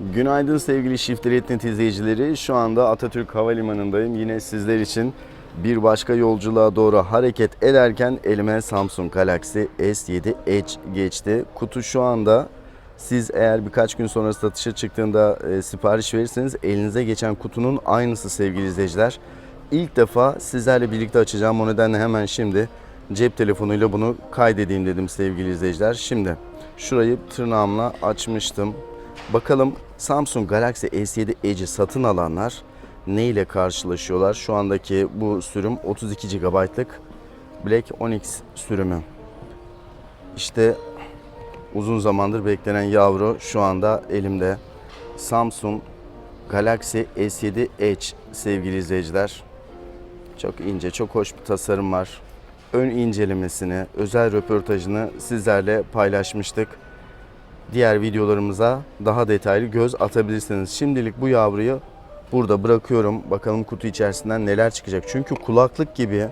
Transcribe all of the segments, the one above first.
Günaydın sevgili Shift.net izleyicileri. Şu anda Atatürk Havalimanı'ndayım. Yine sizler için bir başka yolculuğa doğru hareket ederken elime Samsung Galaxy S7 Edge geçti. Kutu şu anda siz eğer birkaç gün sonra satışa çıktığında e, sipariş verirseniz elinize geçen kutunun aynısı sevgili izleyiciler. İlk defa sizlerle birlikte açacağım. O nedenle hemen şimdi cep telefonuyla bunu kaydedeyim dedim sevgili izleyiciler. Şimdi şurayı tırnağımla açmıştım. Bakalım Samsung Galaxy S7 Edge'i satın alanlar ne ile karşılaşıyorlar? Şu andaki bu sürüm 32 GB'lık Black Onyx sürümü. İşte uzun zamandır beklenen yavru şu anda elimde. Samsung Galaxy S7 Edge sevgili izleyiciler. Çok ince, çok hoş bir tasarım var. Ön incelemesini, özel röportajını sizlerle paylaşmıştık. Diğer videolarımıza daha detaylı göz atabilirsiniz. Şimdilik bu yavruyu burada bırakıyorum. Bakalım kutu içerisinden neler çıkacak. Çünkü kulaklık gibi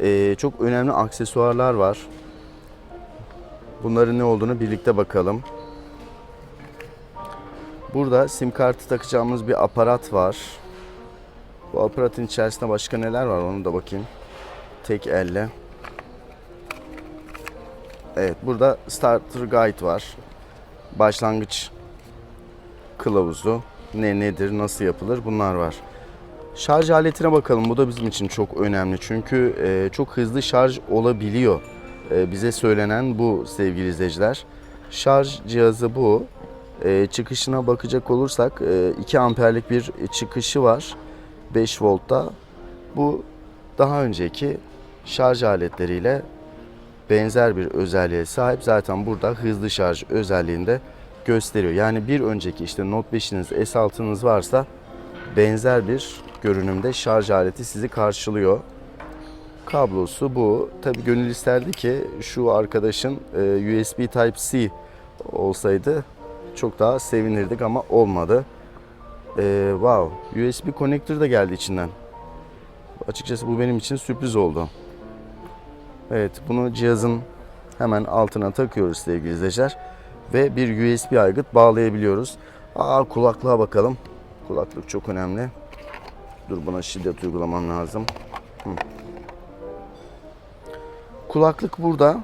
eee, çok önemli aksesuarlar var. Bunların ne olduğunu birlikte bakalım. Burada sim kartı takacağımız bir aparat var. Bu aparatın içerisinde başka neler var onu da bakayım. Tek elle. Evet burada starter guide var. Başlangıç kılavuzu. Ne nedir, nasıl yapılır bunlar var. Şarj aletine bakalım. Bu da bizim için çok önemli. Çünkü e, çok hızlı şarj olabiliyor. E, bize söylenen bu sevgili izleyiciler. Şarj cihazı bu. E, çıkışına bakacak olursak e, 2 amperlik bir çıkışı var. 5 voltta. Bu daha önceki şarj aletleriyle benzer bir özelliğe sahip. Zaten burada hızlı şarj özelliğinde gösteriyor. Yani bir önceki işte Note 5'iniz, S6'nız varsa benzer bir görünümde şarj aleti sizi karşılıyor. Kablosu bu. Tabi gönül isterdi ki şu arkadaşın e, USB Type-C olsaydı çok daha sevinirdik ama olmadı. E, wow, USB connector da geldi içinden. Açıkçası bu benim için sürpriz oldu. Evet, bunu cihazın hemen altına takıyoruz sevgili izleyiciler. Ve bir USB aygıt bağlayabiliyoruz. Aa kulaklığa bakalım. Kulaklık çok önemli. Dur buna şiddet uygulamam lazım. Hı. Kulaklık burada.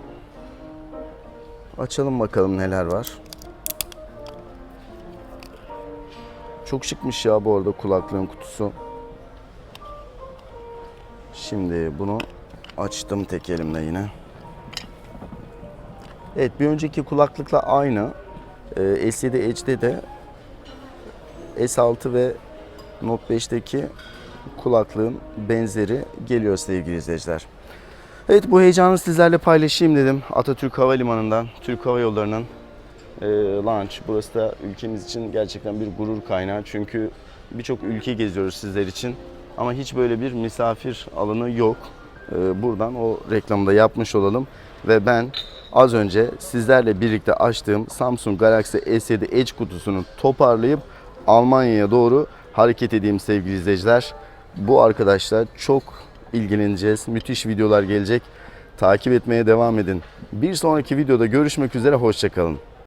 Açalım bakalım neler var. Çok şıkmış ya bu arada kulaklığın kutusu. Şimdi bunu açtım tek elimle yine. Evet bir önceki kulaklıkla aynı. Ee, S7 Edge'de de S6 ve Note 5'teki kulaklığın benzeri geliyor sevgili izleyiciler. Evet bu heyecanı sizlerle paylaşayım dedim. Atatürk Havalimanı'ndan, Türk Hava Yolları'nın e, launch. Burası da ülkemiz için gerçekten bir gurur kaynağı. Çünkü birçok ülke geziyoruz sizler için. Ama hiç böyle bir misafir alanı yok. E, buradan o reklamı da yapmış olalım. Ve ben az önce sizlerle birlikte açtığım Samsung Galaxy S7 Edge kutusunu toparlayıp Almanya'ya doğru hareket edeyim sevgili izleyiciler. Bu arkadaşlar çok ilgileneceğiz. Müthiş videolar gelecek. Takip etmeye devam edin. Bir sonraki videoda görüşmek üzere. Hoşçakalın.